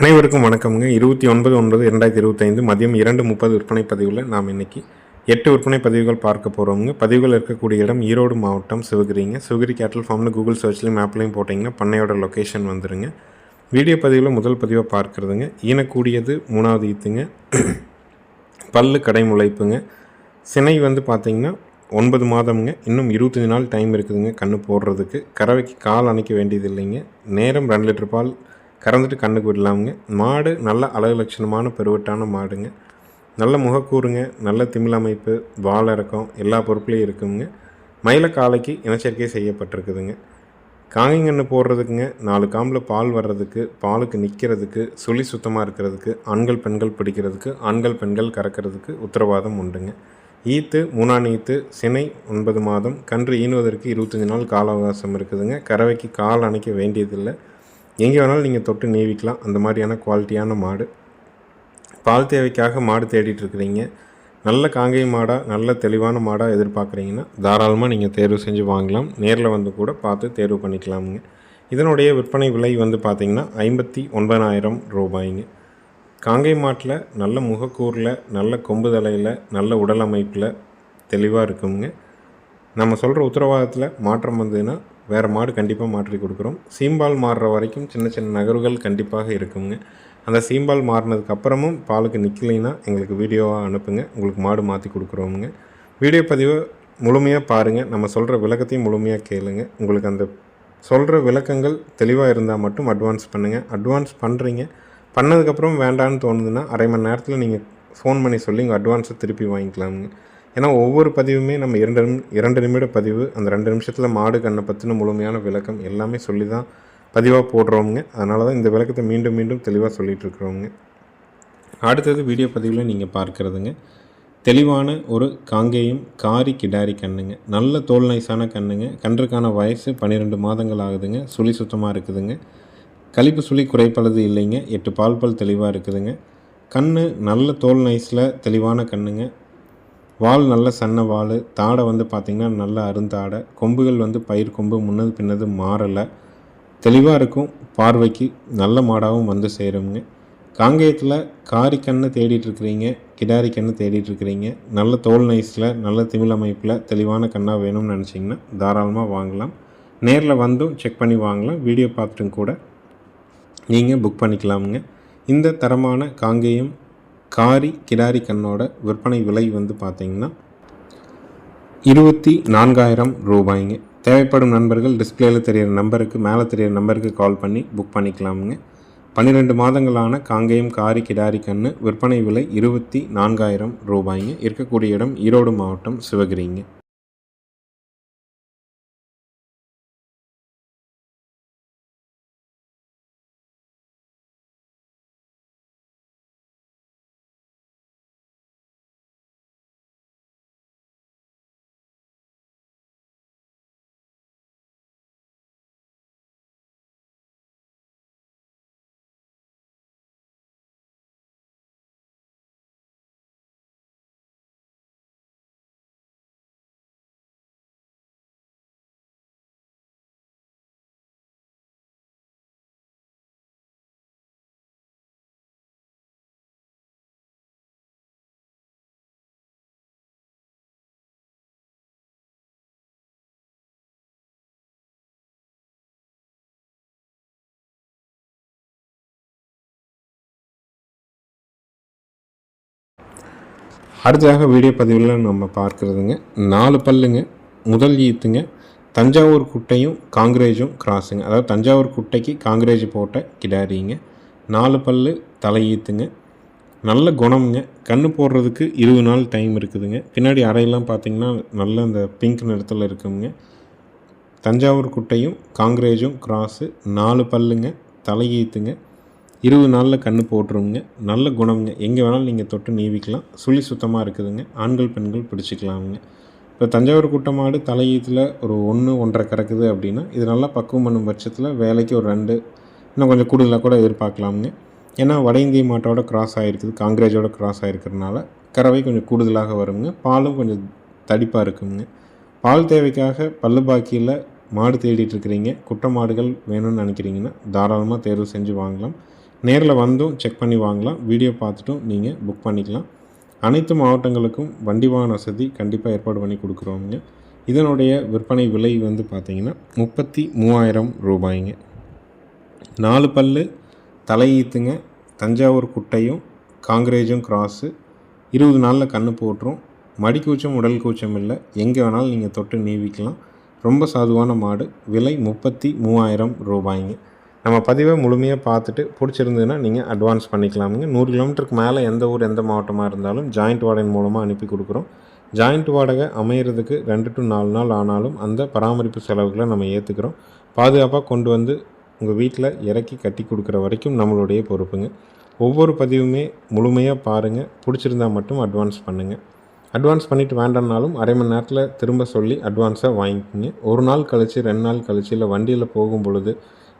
அனைவருக்கும் வணக்கம்ங்க. இருபத்தி ஒன்பது ஒன்பது இரண்டாயிரத்தி இருபத்தைந்து மதியம் இரண்டு முப்பது விற்பனை பதிவில் நாம் இன்னைக்கு எட்டு விற்பனை பதிவுகள் பார்க்க போகிறோமுங்க பதிவுகள் இருக்கக்கூடிய இடம் ஈரோடு மாவட்டம் சிவகிரிங்க. சிவகிரி கேட்டல் ஃபார்ம்னு கூகுள் சர்ச்லையும் மேப்லையும் போட்டிங்கன்னா பண்ணையோட லொக்கேஷன் வந்துடுங்க வீடியோ பதிவில் முதல் பதிவாக பார்க்குறதுங்க. ஈனக்கூடியது மூணாவது ஈத்துங்க. பல்லு கடை முளைப்புங்க. சினை வந்து பார்த்தீங்கன்னா ஒன்பது மாதம்ங்க. இன்னும் இருபத்தஞ்சி நாள் டைம் இருக்குதுங்க கண்ணு போடுறதுக்கு. கறவைக்கு கால் அணைக்க வேண்டியது இல்லைங்க நேரம் ரெண்டு லிட்டர் பால் கறந்துட்டு கண்ணுக்கு விடலாமுங்க. மாடு நல்ல அழகு லட்சணமான பெருவட்டான மாடுங்க. நல்ல முகக்கூறுங்க நல்ல திமிழ் அமைப்பு வால் இறக்கம் எல்லா பொருட்களையும் இருக்குங்க. மயில காலைக்கு இனச்சேர்க்கை செய்யப்பட்டிருக்குதுங்க. காங்கிங்கன்று போடுறதுக்குங்க நாலு காம்பில் பால் வர்றதுக்கு பாலுக்கு நிற்கிறதுக்கு சுழி சுத்தமாக இருக்கிறதுக்கு ஆண்கள் பெண்கள் பிடிக்கிறதுக்கு ஆண்கள் பெண்கள் கறக்கிறதுக்கு உத்தரவாதம் உண்டுங்க. ஈத்து மூணாம் ஈத்து சினை ஒன்பது மாதம் கன்று ஈனுவதற்கு இருபத்தஞ்சி நாள் கால அவகாசம் இருக்குதுங்க. கறவைக்கு கால் அணைக்க வேண்டியதில்லை. எங்கே வேணாலும் நீங்கள் தொட்டு நீவிக்கலாம். அந்த மாதிரியான குவாலிட்டியான மாடு. பால் தேவைக்காக மாடு தேடிட்டு இருக்கிறீங்க. நல்ல காங்கை மாடாக நல்ல தெளிவான மாடாக எதிர்பார்க்குறீங்கன்னா தாராளமாக நீங்கள் தேர்வு செஞ்சு வாங்கலாம். நேரில் வந்து கூட பார்த்து தேர்வு பண்ணிக்கலாமுங்க. இதனுடைய விற்பனை விலை வந்து பார்த்திங்கன்னா ஐம்பத்தி ஒன்பதாயிரம் ரூபாய்ங்க. காங்கை மாட்டில் நல்ல முகக்கூரில் நல்ல கொம்பு தலையில் நல்ல உடல் அமைப்பில் தெளிவாக இருக்குங்க. நம்ம சொல்கிற உத்தரவாதத்தில் மாற்றம் வந்ததுன்னா வேறு மாடு கண்டிப்பாக மாற்றி கொடுக்குறோம். சீம்பால் மாறுற வரைக்கும் சின்ன சின்ன நகர்வுகள் கண்டிப்பாக இருக்குங்க. அந்த சீம்பால் மாறினதுக்கப்புறமும் பாலுக்கு நிற்கலைன்னா எங்களுக்கு வீடியோவாக அனுப்புங்க. உங்களுக்கு மாடு மாற்றி கொடுக்குறோமுங்க. வீடியோ பதிவை முழுமையாக பாருங்கள் நம்ம சொல்கிற விளக்கத்தையும் முழுமையாக கேளுங்க. உங்களுக்கு அந்த சொல்கிற விளக்கங்கள் தெளிவாக இருந்தால் மட்டும் அட்வான்ஸ் பண்ணுங்கள் அட்வான்ஸ் பண்ணுறீங்க பண்ணதுக்கப்புறம் வேண்டான்னு தோணுதுன்னா அரை மணி நேரத்தில் நீங்கள் ஃபோன் பண்ணி சொல்லி உங்கள் அட்வான்ஸை திருப்பி வாங்கிக்கலாமுங்க. ஏன்னா ஒவ்வொரு பதிவுமே நம்ம இரண்டு நிமி இரண்டு நிமிட பதிவு அந்த ரெண்டு நிமிஷத்தில் மாடு கண்ணை பற்றின முழுமையான விளக்கம் எல்லாமே சொல்லி தான் பதிவாக போடுறோங்க அதனால தான் இந்த விளக்கத்தை மீண்டும் மீண்டும் தெளிவாக சொல்லிகிட்டு அடுத்தது வீடியோ பதிவில் நீங்கள் பார்க்குறதுங்க. தெளிவான ஒரு காங்கேயம் காரி கிடாரி கண்ணுங்க. நல்ல தோல் நைஸான கண்ணுங்க. கன்றுக்கான வயசு பன்னிரெண்டு மாதங்கள் ஆகுதுங்க. சுழி சுத்தமாக இருக்குதுங்க. கழிப்பு சுழி குறைப்பளது இல்லைங்க. எட்டு பால் பல் தெளிவாக இருக்குதுங்க. கண் நல்ல தோல் நைஸில் தெளிவான கண்ணுங்க. வால் நல்ல சன்ன வால். தாடை வந்து பார்த்திங்கன்னா நல்ல அருந்தாடை. கொம்புகள் வந்து பயிர் கொம்பு முன்னது பின்னது மாறலை. தெளிவாக இருக்கும். பார்வைக்கு நல்ல மாடாகவும் வந்து சேருங்க காங்கேயத்தில் காரி கண்ணு தேடிட்டுருக்கிறீங்க கிடாரி கண்ணு தேடிட்டுருக்கிறீங்க நல்ல தோல் நைஸில் நல்ல திமிழ் அமைப்பில் தெளிவான கண்ணாக வேணும்னு நினச்சிங்கன்னா தாராளமாக வாங்கலாம். நேரில் வந்தும் செக் பண்ணி வாங்கலாம். வீடியோ பார்த்துட்டும் கூட நீங்கள் புக் பண்ணிக்கலாமுங்க. இந்த தரமான காங்கேயம் காரி கிடாரி கண்ணோட விற்பனை விலை வந்து பார்த்தீங்கன்னா இருபத்தி நான்காயிரம் ரூபாய்ங்க. தேவைப்படும் நண்பர்கள் டிஸ்பிளேயில் தெரியிற நம்பருக்கு மேலே தெரியிற நம்பருக்கு கால் பண்ணி புக் பண்ணிக்கலாமுங்க. பன்னிரெண்டு மாதங்களான காங்கேயம் காரி கிடாரி கண்ணு விற்பனை விலை இருபத்தி நான்காயிரம் ரூபாய்ங்க. இருக்கக்கூடிய இடம் ஈரோடு மாவட்டம் சிவகிரிங்க. அடுத்ததாக வீடியோ பதிவில் நம்ம பார்க்குறதுங்க. நாலு பல்லுங்க முதல் ஈத்துங்க தஞ்சாவூர் குட்டையும் காங்கிரேஜும் கிராஸுங்க. அதாவது தஞ்சாவூர் குட்டைக்கு காங்கிரேஜ் போட்ட கிடாரிங்க. நாலு பல்லு தலை ஈத்துங்க. நல்ல குணம்ங்க. கண்ணு போடுறதுக்கு இருபது நாள் டைம் இருக்குதுங்க. பின்னாடி அறையெல்லாம் பார்த்தீங்கன்னா நல்ல அந்த பிங்க் நிறத்தில் இருக்குங்க. தஞ்சாவூர் குட்டையும் காங்கிரேஜும் கிராஸு நாலு பல்லுங்க தலை ஈத்துங்க. இருபது நாளில் கன்று போட்டுருவோங்க நல்ல குணம்ங்க. எங்கே வேணாலும் நீங்கள் தொட்டு நீவிக்கலாம். சுழி சுத்தமாக இருக்குதுங்க. ஆண்கள் பெண்கள் பிடிச்சிக்கலாமுங்க. இப்போ தஞ்சாவூர் குட்டை மாடு தலையீத்தில் ஒரு ஒன்று ஒன்றரை கறக்குது அப்படின்னா இது நல்லா பக்குவம் பண்ணும் பட்சத்தில் வேலைக்கு ஒரு ரெண்டு இன்னும் கொஞ்சம் கூடுதலாக கூட எதிர்பார்க்கலாமுங்க. ஏன்னா வட இந்திய மாட்டோட கிராஸ் ஆகிருக்குது காங்கிரேஜோட கிராஸ் ஆகிருக்கிறதுனால கறவை கொஞ்சம் கூடுதலாக வருங்க. பாலும் கொஞ்சம் தடிப்பாக இருக்குங்க. பால் தேவைக்காக பல்லு பாக்கியில் மாடு தேடிட்டு இருக்கிறீங்க. குட்டை மாடுகள் வேணும்னு நினைக்கிறீங்கன்னா தாராளமாக தேர்வு செஞ்சு வாங்கலாம். நேரில் வந்தும் செக் பண்ணி வாங்கலாம். வீடியோ பார்த்துட்டும் நீங்கள் புக் பண்ணிக்கலாம். அனைத்து மாவட்டங்களுக்கும் வண்டி வாகன வசதி கண்டிப்பாக ஏற்பாடு பண்ணி கொடுக்குறோங்க இதனுடைய விற்பனை விலை வந்து பார்த்திங்கன்னா முப்பத்தி மூவாயிரம் ரூபாய்ங்க. நாலு பல்லு தலையீத்துங்க தஞ்சாவூர் குட்டையும் காங்கிரேஜும் கிராஸு இருபது நாளில் கன்று போட்டுரும். மடி கூச்சம் உடல் கூச்சம் இல்லை. எங்கே வேணாலும் நீங்கள் தொட்டு நீவிக்கலாம். ரொம்ப சாதுவான மாடு. விலை முப்பத்தி மூவாயிரம் ரூபாய்ங்க. நம்ம பதிவை முழுமையாக பார்த்துட்டு பிடிச்சிருந்ததுன்னா நீங்கள் அட்வான்ஸ் பண்ணிக்கலாமுங்க. நூறு கிலோமீட்டருக்கு மேலே எந்த ஊர் எந்த மாவட்டமாக இருந்தாலும் ஜாயிண்ட் வாடகை மூலமாக அனுப்பி கொடுக்குறோம். ஜாயிண்ட் வாடகை அமையிறதுக்கு ரெண்டு டு நாலு நாள் ஆனாலும் அந்த பராமரிப்பு செலவுகளை நம்ம ஏற்றுக்கிறோம் பாதுகாப்பாக கொண்டு வந்து உங்கள் வீட்டில் இறக்கி கட்டி கொடுக்குற வரைக்கும் நம்மளுடைய பொறுப்புங்க. ஒவ்வொரு பதிவுமே முழுமையாக பாருங்கள் பிடிச்சிருந்தா மட்டும் அட்வான்ஸ் பண்ணுங்கள் அட்வான்ஸ் பண்ணிவிட்டு வேண்டாம்னாலும் அரை மணி நேரத்தில் திரும்ப சொல்லி அட்வான்ஸாக வாங்கிக்கோங்க. ஒரு நாள் கழித்து ரெண்டு நாள் கழிச்சு இல்லை வண்டியில் போகும் பொழுது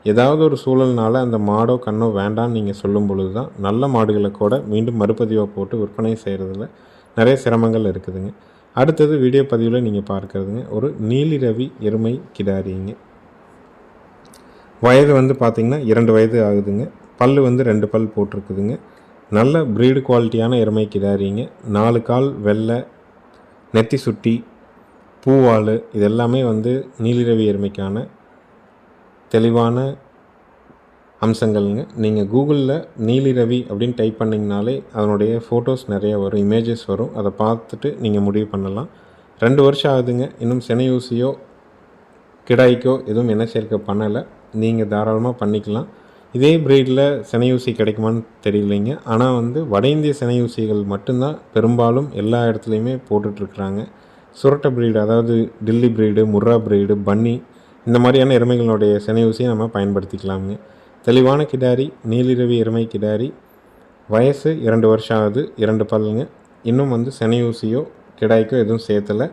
ஏதாவது ஒரு சூழல்னால அந்த மாடோ கண்ணோ வேண்டாம்னு நீங்கள் சொல்லும் பொழுது தான் நல்ல மாடுகளை கூட மீண்டும் மறுபதிவாக போட்டு விற்பனை செய்கிறதுல நிறைய சிரமங்கள் இருக்குதுங்க. அடுத்தது வீடியோ பதிவில் நீங்கள் பார்க்குறதுங்க. ஒரு நீலிரவி எருமை கிடாரிங்க. வயது வந்து பார்த்திங்கன்னா இரண்டு வயது ஆகுதுங்க. பல் வந்து ரெண்டு பல் போட்டிருக்குதுங்க. நல்ல ப்ரீடு குவாலிட்டியான எருமை கிடாரிங்க. நாலு கால் வெள்ளை நெத்தி சுட்டி பூவால் இது எல்லாமே வந்து நீலிரவி எருமைக்கான தெளிவான அம்சங்கள்ங்க. நீங்கள் கூகுளில் நீலிரவி அப்படின்னு டைப் பண்ணிங்கனாலே அதனுடைய ஃபோட்டோஸ் நிறைய வரும் இமேஜஸ் வரும். அதை பார்த்துட்டு நீங்கள் முடிவு பண்ணலாம். ரெண்டு வருஷம் ஆகுதுங்க. இன்னும் செனையூசியோ கிடாய்க்கோ எதுவும் என்ன சேர்க்க பண்ணலை. நீங்கள் தாராளமாக பண்ணிக்கலாம். இதே ப்ரீடில் செனையூசி கிடைக்குமான்னு தெரியலைங்க. ஆனால் வந்து வட இந்திய செனையூசிகள் மட்டும்தான் பெரும்பாலும் எல்லா இடத்துலையுமே போட்டுட்ருக்குறாங்க சுரட்டை ப்ரீடு அதாவது டில்லி ப்ரீடு முர்ரா ப்ரீடு பன்னி இந்த மாதிரியான எருமைகளுடைய செனையூசியை நம்ம பயன்படுத்திக்கலாமுங்க. தெளிவான கிடாரி நீலிரவி எருமை கிடாரி வயசு இரண்டு வருஷம் ஆகுது இரண்டு பல்லுங்க. இன்னும் வந்து செனையூசியோ கிடாய்க்கோ எதுவும் சேர்த்தலை.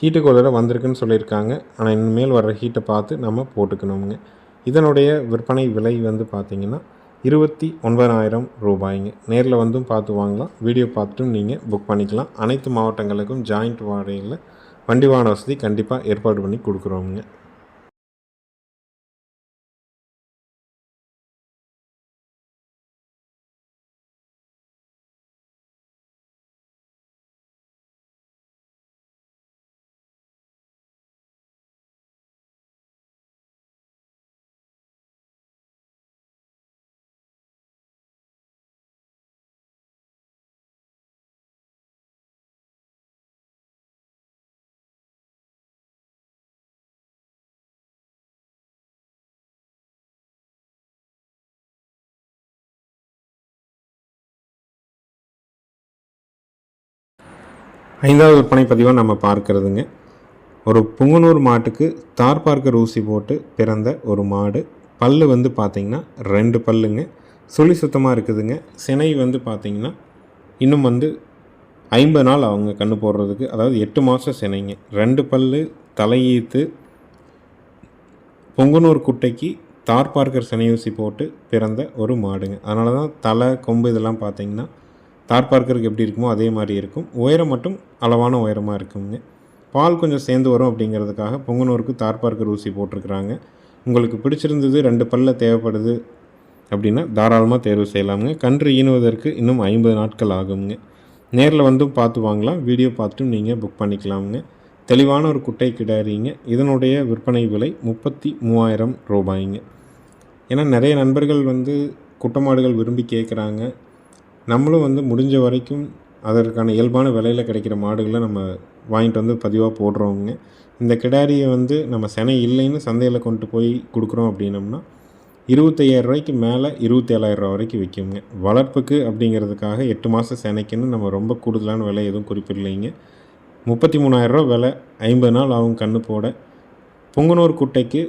ஹீட்டு ஒரு வந்திருக்குன்னு சொல்லியிருக்காங்க. ஆனால் இனிமேல் வர்ற ஹீட்டை பார்த்து நம்ம போட்டுக்கணுங்க இதனுடைய விற்பனை விலை வந்து பார்த்திங்கன்னா இருபத்தி ஒன்பதாயிரம் ரூபாய்ங்க. நேரில் வந்தும் பார்த்து வாங்கலாம். வீடியோ பார்த்துட்டும் நீங்கள் புக் பண்ணிக்கலாம். அனைத்து மாவட்டங்களுக்கும் ஜாயிண்ட் வாடகையில் வண்டி வாகன வசதி கண்டிப்பாக ஏற்பாடு பண்ணி கொடுக்குறோமுங்க. ஐந்தாவது விற்பனை பதிவாக நம்ம பார்க்குறதுங்க. ஒரு புங்கனூர் மாட்டுக்கு தார் பார்க்கர் ஊசி போட்டு பிறந்த ஒரு மாடு. பல்லு வந்து பார்த்திங்கன்னா ரெண்டு பல்லுங்க. சுழி சுத்தமாக இருக்குதுங்க. சினை வந்து பார்த்திங்கன்னா இன்னும் வந்து ஐம்பது நாள் அவங்க கண்ணு போடுறதுக்கு அதாவது எட்டு மாதம் சினைங்க. ரெண்டு பல்லு தலையீத்து பொங்குனூர் குட்டைக்கு தார் பார்க்கர் சினையூசி போட்டு பிறந்த ஒரு மாடுங்க. அதனால தான் தலை கொம்பு இதெல்லாம் பார்த்தீங்கன்னா தார் பார்க்கறதுக்கு எப்படி இருக்குமோ அதே மாதிரி இருக்கும். உயரம் மட்டும் அளவான உயரமாக இருக்குங்க. பால் கொஞ்சம் சேர்ந்து வரும் அப்படிங்கிறதுக்காக பொங்கனூருக்கு தார் பார்க்கர் ஊசி போட்டிருக்கிறாங்க. உங்களுக்கு பிடிச்சிருந்தது ரெண்டு பல்ல தேவைப்படுது அப்படின்னா தாராளமாக தேர்வு செய்யலாமுங்க. கன்று ஈனுவதற்கு இன்னும் ஐம்பது நாட்கள் ஆகுங்க. நேரில் வந்தும் பார்த்து வாங்கலாம். வீடியோ பார்த்துட்டும் நீங்கள் புக் பண்ணிக்கலாமுங்க. தெளிவான ஒரு குட்டை கிடாரிங்க. இதனுடைய விற்பனை விலை முப்பத்தி மூவாயிரம் ரூபாய்ங்க. ஏன்னா நிறைய நண்பர்கள் வந்து குட்டமாடுகள் விரும்பி கேட்குறாங்க நம்மளும் வந்து முடிஞ்ச வரைக்கும் அதற்கான இயல்பான விலையில் கிடைக்கிற மாடுகளை நம்ம வாங்கிட்டு வந்து பதிவாக போடுறோங்க இந்த கிடாரியை வந்து நம்ம செனை இல்லைன்னு சந்தையில் கொண்டு போய் கொடுக்குறோம் அப்படின்னம்னா இருபத்தையாயிரம் ரூபாய்க்கு மேலே இருபத்தேழாயிரம் வரைக்கும் விற்குங்க வளர்ப்புக்கு அப்படிங்கிறதுக்காக எட்டு மாதம் செனைக்குன்னு நம்ம ரொம்ப கூடுதலான விலை எதுவும் குறிப்பிடலைங்க. முப்பத்தி மூணாயிரரூவா விலை ஐம்பது நாள் ஆகும் கண்ணு போட. பொங்கனூர் குட்டைக்கு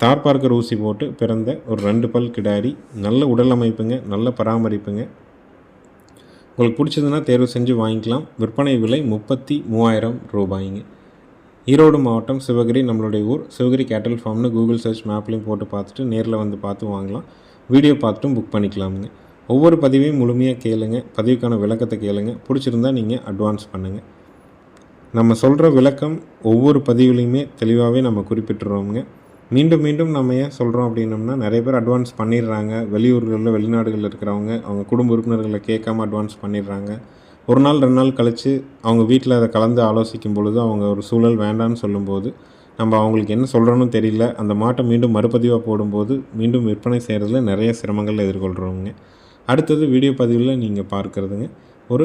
தார் பார்க்கர் ஊசி போட்டு பிறந்த ஒரு ரெண்டு பல் கிடாரி நல்ல உடல் அமைப்புங்க நல்ல பராமரிப்புங்க. உங்களுக்கு பிடிச்சதுன்னா தேர்வு செஞ்சு வாங்கிக்கலாம். விற்பனை விலை முப்பத்தி மூவாயிரம் ரூபாய்ங்க. ஈரோடு மாவட்டம் சிவகிரி நம்மளுடைய ஊர் சிவகிரி கேட்டல் ஃபார்ம்னு கூகுள் சர்ச் மேப்லேயும் போட்டு பார்த்துட்டு நேரில் வந்து பார்த்து வாங்கலாம். வீடியோ பார்த்துட்டும் புக் பண்ணிக்கலாமுங்க. ஒவ்வொரு பதிவையும் முழுமையாக கேளுங்க. பதிவுக்கான விளக்கத்தை கேளுங்க. பிடிச்சிருந்தா நீங்கள் அட்வான்ஸ் பண்ணுங்கள் நம்ம சொல்கிற விளக்கம் ஒவ்வொரு பதிவுலையுமே தெளிவாகவே நம்ம குறிப்பிட்டுறோமுங்க. மீண்டும் மீண்டும் நம்ம ஏன் சொல்கிறோம் அப்படின்னம்னா நிறைய பேர் அட்வான்ஸ் பண்ணிடுறாங்க. வெளியூர்களில் வெளிநாடுகளில் இருக்கிறவங்க அவங்க குடும்ப உறுப்பினர்களை கேட்காம அட்வான்ஸ் பண்ணிடுறாங்க. ஒரு நாள் ரெண்டு நாள் கழித்து அவங்க வீட்டில் அதை கலந்து ஆலோசிக்கும் பொழுது அவங்க ஒரு சூழல் வேண்டான்னு சொல்லும்போது நம்ம அவங்களுக்கு என்ன சொல்கிறோன்னு தெரியல. அந்த மாட்டை மீண்டும் மறுபதிவாக போடும்போது மீண்டும் விற்பனை செய்கிறதுல நிறைய சிரமங்கள் எதிர்கொள்கிறவங்க அடுத்தது வீடியோ பதிவில் நீங்கள் பார்க்குறதுங்க. ஒரு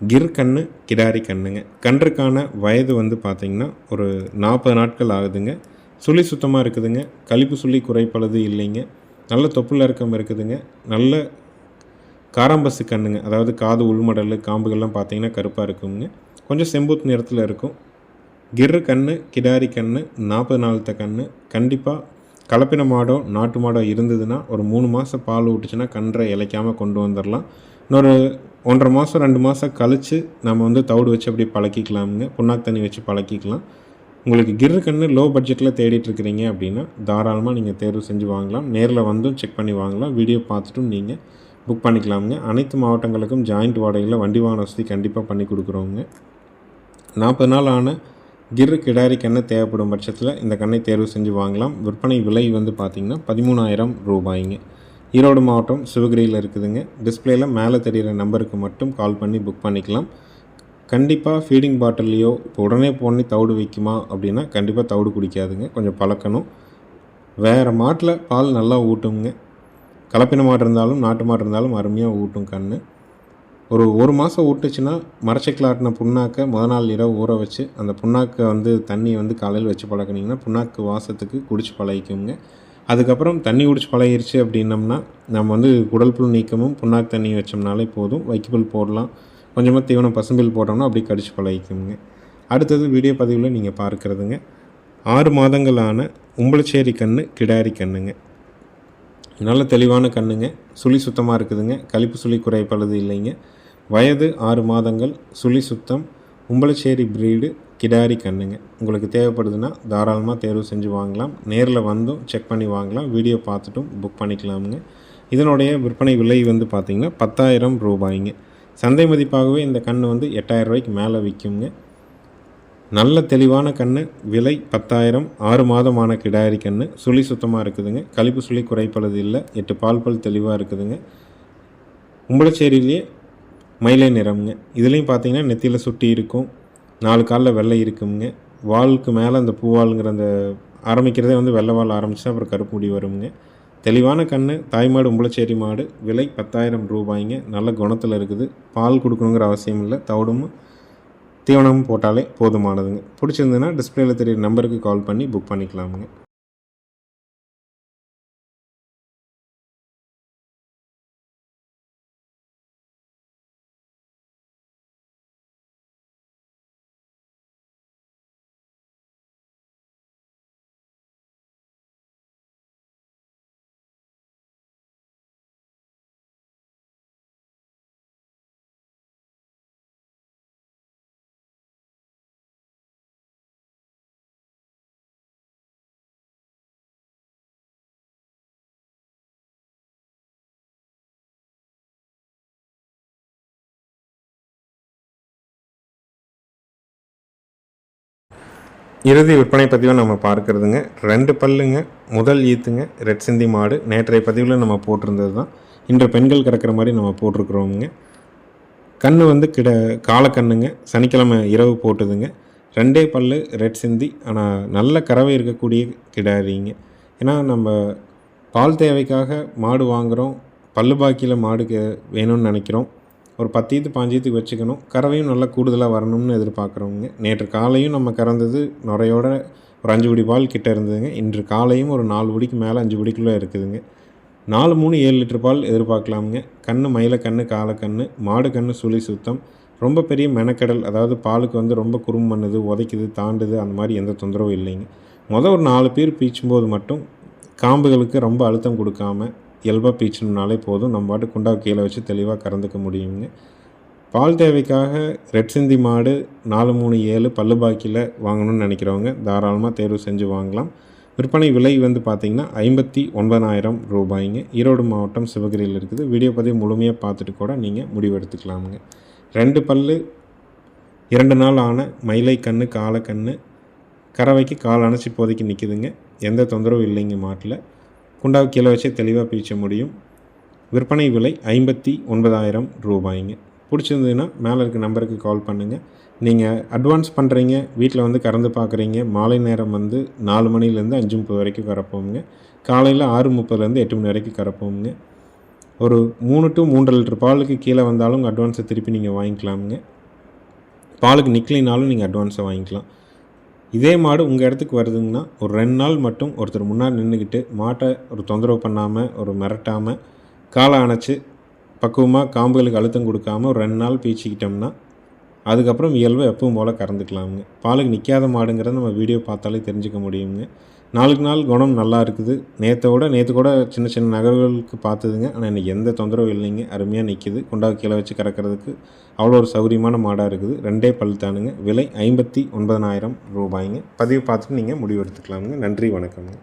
கிர் கண்ணு கிடாரி கண்ணுங்க. கன்றுக்கான வயது வந்து பார்த்திங்கன்னா ஒரு நாற்பது நாட்கள் ஆகுதுங்க. சுழி சுத்தமாக இருக்குதுங்க. கழிப்பு சுழி குறைப்பளது இல்லைங்க. நல்ல தொப்புள் இறக்கம் இருக்குதுங்க. நல்ல காராம்பசு கண்ணுங்க. அதாவது காது உள்மடல் காம்புகள்லாம் பார்த்தீங்கன்னா கருப்பாக இருக்குங்க. கொஞ்சம் செம்பூத் நிறத்தில் இருக்கும். கிர்ரு கன்று கிடாரி கன்று நாற்பது நாளத்த கன்று கண்டிப்பாக கலப்பின மாடோ நாட்டு மாடோ இருந்ததுன்னா ஒரு மூணு மாதம் பால் விட்டுச்சுன்னா கன்றை இலைக்காமல் கொண்டு வந்துடலாம் இன்னொரு ஒன்றரை மாதம் ரெண்டு மாதம் கழித்து நம்ம வந்து தவிடு வச்சு அப்படி பழக்கிக்கலாமுங்க. புண்ணாக்கு தண்ணி வச்சு பழக்கிக்கலாம். உங்களுக்கு கிர்ரு கன்று லோ பட்ஜெட்டில் தேடிட்டுருக்கிறீங்க அப்படின்னா தாராளமாக நீங்கள் தேர்வு செஞ்சு வாங்கலாம். நேரில் வந்தும் செக் பண்ணி வாங்கலாம். வீடியோ பார்த்துட்டும் நீங்கள் புக் பண்ணிக்கலாமுங்க. அனைத்து மாவட்டங்களுக்கும் ஜாயிண்ட் வாடகையில் வண்டி வாகன வசதி கண்டிப்பாக பண்ணி கொடுக்குறோங்க. நாற்பது நாள் ஆன கிர்ரு கிடாரி கண்ணை தேவைப்படும் பட்சத்தில் இந்த கண்ணை தேர்வு செஞ்சு வாங்கலாம். விற்பனை விலை வந்து பார்த்திங்கன்னா பதிமூணாயிரம் ரூபாய்ங்க. ஈரோடு மாவட்டம் சிவகிரியில் இருக்குதுங்க. டிஸ்பிளேயில் மேலே தெரிகிற நம்பருக்கு மட்டும் கால் பண்ணி புக் பண்ணிக்கலாம். கண்டிப்பாக ஃபீடிங் பாட்டில்லையோ இப்போ உடனே போனே தவிடு வைக்குமா அப்படின்னா கண்டிப்பாக தவிடு குடிக்காதுங்க. கொஞ்சம் பழக்கணும். வேறு மாட்டில் பால் நல்லா ஊட்டுங்க. கலப்பின மாடு இருந்தாலும் நாட்டு மாடு இருந்தாலும் அருமையாக ஊட்டும் கண் ஒரு ஒரு மாதம் ஊட்டுச்சுன்னா மரச்சக்கில் ஆட்டின புண்ணாக்கை முத நாள் இரவு ஊற வச்சு அந்த புண்ணாக்கை வந்து தண்ணியை வந்து காலையில் வச்சு பழக்கினீங்கன்னா புண்ணாக்கு வாசத்துக்கு குடிச்சு பழகிக்குங்க. அதுக்கப்புறம் தண்ணி குடிச்சு பழகிருச்சு அப்படின்னம்னா நம்ம வந்து குடல் புல் நீக்கமும் புண்ணாக்கு தண்ணி வச்சோம்னாலே போதும். வைக்கப்புல் போடலாம். கொஞ்சமாக தீவனம் பசும்பில் போட்டோம்னா அப்படியே கடிச்சு பழகிக்குங்க. அடுத்தது வீடியோ பதிவில் நீங்கள் பார்க்குறதுங்க. ஆறு மாதங்களான உம்பளச்சேரி கன்று கிடாரி கண்ணுங்க. நல்ல தெளிவான கண்ணுங்க. சுழி சுத்தமாக இருக்குதுங்க. கழிப்பு சுழி குறைப்பளது இல்லைங்க. வயது ஆறு மாதங்கள் சுழி சுத்தம் உம்பளச்சேரி பிரீடு கிடாரி கண்ணுங்க. உங்களுக்கு தேவைப்படுதுன்னா தாராளமாக தேர்வு செஞ்சு வாங்கலாம். நேரில் வந்தும் செக் பண்ணி வாங்கலாம். வீடியோ பார்த்துட்டும் புக் பண்ணிக்கலாமுங்க. இதனுடைய விற்பனை விலை வந்து பார்த்திங்கன்னா பத்தாயிரம் ரூபாய்ங்க. சந்தை மதிப்பாகவே இந்த கன்று வந்து எட்டாயிரம் ரூபாய்க்கு மேலே விற்குங்க நல்ல தெளிவான கன்று விலை பத்தாயிரம் ஆறு மாதமான கிடாரி கன்று சுழி சுத்தமாக இருக்குதுங்க. கழிப்பு சுழி குறைப்பளது இல்லை எட்டு பால் பல் தெளிவாக இருக்குதுங்க. உம்பளச்சேரியிலேயே மயிலை நிறம்ங்க. இதுலேயும் பார்த்தீங்கன்னா நெத்தியில் சுட்டி இருக்கும் நாலு காலில் வெள்ளை இருக்குங்க. வாலுக்கு மேலே அந்த பூவாளுங்கிற அந்த ஆரம்பிக்கிறதே வந்து வெள்ளை வால் ஆரம்பிச்சு அப்புறம் கருப்பு முடி வருங்க. தெளிவான கண்ணு தாய்மாடு உம்பளச்சேரி மாடு. விலை பத்தாயிரம் ரூபாய்ங்க. நல்ல குணத்தில் இருக்குது. பால் கொடுக்கணுங்கிற அவசியம் இல்லை. தவிடும் தீவனமும் போட்டாலே போதுமானதுங்க. பிடிச்சிருந்ததுன்னா டிஸ்பிளேயில் தெரியுற நம்பருக்கு கால் பண்ணி புக் பண்ணிக்கலாமுங்க. இறுதி விற்பனை பதிவை நம்ம பார்க்குறதுங்க. ரெண்டு பல்லுங்க முதல் ஈத்துங்க ரெட் சிந்தி மாடு. நேற்றைய பதிவில் நம்ம போட்டிருந்தது தான். இன்று பெண்கள் கறக்கிற மாதிரி நம்ம போட்டிருக்கிறோமுங்க. கண்ணு வந்து கிட காலக்கண்ணுங்க சனிக்கிழமை இரவு போட்டுதுங்க. ரெண்டே பல்லு ரெட் சிந்தி. ஆனால் நல்ல கறவை இருக்கக்கூடிய கிடாரிங்க. ஏன்னா நம்ம பால் தேவைக்காக மாடு வாங்குகிறோம் பல்லு பாக்கியில் மாடுக்கு வேணும்னு நினைக்கிறோம். ஒரு பத்தீத்து பாஞ்சீத்துக்கு வச்சுக்கணும். கறவையும் நல்லா கூடுதலாக வரணும்னு எதிர்பார்க்குறவங்க. நேற்று காலையும் நம்ம கறந்தது நுரையோட ஒரு அஞ்சு பிடி பால் கிட்ட இருந்ததுங்க. இன்று காலையும் ஒரு நாலு பிடிக்கு மேலே அஞ்சு பிடிக்குள்ளே இருக்குதுங்க. நாலு மூணு ஏழு லிட்டர் பால் எதிர்பார்க்கலாமுங்க. கண்ணு மயில கண்ணு காலக்கண்ணு மாடு கண்ணு சுழி சுத்தம். ரொம்ப பெரிய மெனக்கடல் அதாவது பாலுக்கு வந்து ரொம்ப குறும் பண்ணுது உதைக்குது தாண்டுது அந்த மாதிரி எந்த தொந்தரவும் இல்லைங்க. மொதல் ஒரு நாலு பேர் பீச்சும்போது மட்டும் காம்புகளுக்கு ரொம்ப அழுத்தம் கொடுக்காம இயல்பாக பீச்சணும்னாலே போதும். நம்ம பாட்டு குண்டாவை கீழே வச்சு தெளிவாக கறந்துக்க முடியுங்க பால் தேவைக்காக ரெட் சிந்தி மாடு நாலு மூணு ஏழு பல்லு பாக்கியில் வாங்கணும்னு நினைக்கிறவங்க தாராளமாக தேர்வு செஞ்சு வாங்கலாம். விற்பனை விலை வந்து பார்த்திங்கன்னா ஐம்பத்தி ஒன்பதாயிரம் ரூபாய்ங்க. ஈரோடு மாவட்டம் சிவகிரியில் இருக்குது. வீடியோ பதிவு முழுமையாக பார்த்துட்டு கூட நீங்கள் முடிவெடுத்துக்கலாமுங்க ரெண்டு பல்லு இரண்டு நாள் ஆன மயிலை கண்ணு காலக்கண்ணு கறவைக்கு கால் அணைச்சி இப்போதைக்கு நிற்கிதுங்க எந்த தொந்தரவும் இல்லைங்க மாட்டில். குண்டாவை கீழே வச்சு தெளிவாக பீச்ச முடியும். விற்பனை விலை ஐம்பத்தி ஒன்பதாயிரம் ரூபாய்ங்க. பிடிச்சிருந்ததுன்னா மேலே இருக்க நம்பருக்கு கால் பண்ணுங்கள் நீங்கள் அட்வான்ஸ் பண்ணுறீங்க வீட்டில் வந்து கறந்து பார்க்குறீங்க மாலை நேரம் வந்து நாலு மணிலேருந்து அஞ்சு முப்பது வரைக்கும் கறப்போமுங்க. காலையில் ஆறு முப்பதுலேருந்து எட்டு மணி வரைக்கும் கறப்போமுங்க. ஒரு மூணு டு மூன்றரை லிட்டர் பாலுக்கு கீழே வந்தாலும் அட்வான்ஸை திருப்பி நீங்கள் வாங்கிக்கலாமுங்க. பாலுக்கு நிற்கலினாலும் நீங்கள் அட்வான்ஸை வாங்கிக்கலாம். இதே மாடு உங்கள் இடத்துக்கு வருதுங்கன்னா ஒரு ரெண்டு நாள் மட்டும் ஒருத்தர் முன்னாடி நின்றுக்கிட்டு மாட்டை ஒரு தொந்தரவு பண்ணாமல் ஒரு மிரட்டாமல் காலை அணைச்சி பக்குவமாக காம்புகளுக்கு அழுத்தம் கொடுக்காம ஒரு ரெண்டு நாள் பீச்சிக்கிட்டோம்னா அதுக்கப்புறம் இயல்பு எப்பவும் போல் கறந்துக்கலாமுங்க. பாலுக்கு நிற்காத மாடுங்கிறத நம்ம வீடியோ பார்த்தாலே தெரிஞ்சுக்க முடியுங்க. நாளுக்கு நாள் குணம் நல்லா இருக்குது. நேற்றை விட நேற்று கூட சின்ன சின்ன நகர்களுக்கு பார்த்துதுங்க. ஆனால் இன்றைக்கி எந்த தொந்தரவும் இல்லைங்க. அருமையாக நிற்கிது குண்டாவை கீழே வச்சு கறக்கிறதுக்கு அவ்வளோ ஒரு சௌகரியமான மாடாக இருக்குது. ரெண்டே பழுத்தானுங்க விலை ஐம்பத்தி ஒன்பதனாயிரம் ரூபாய்ங்க. பதிவு பார்த்துட்டு நீங்கள் முடிவு எடுத்துக்கலாமுங்க. நன்றி வணக்கம்ங்க.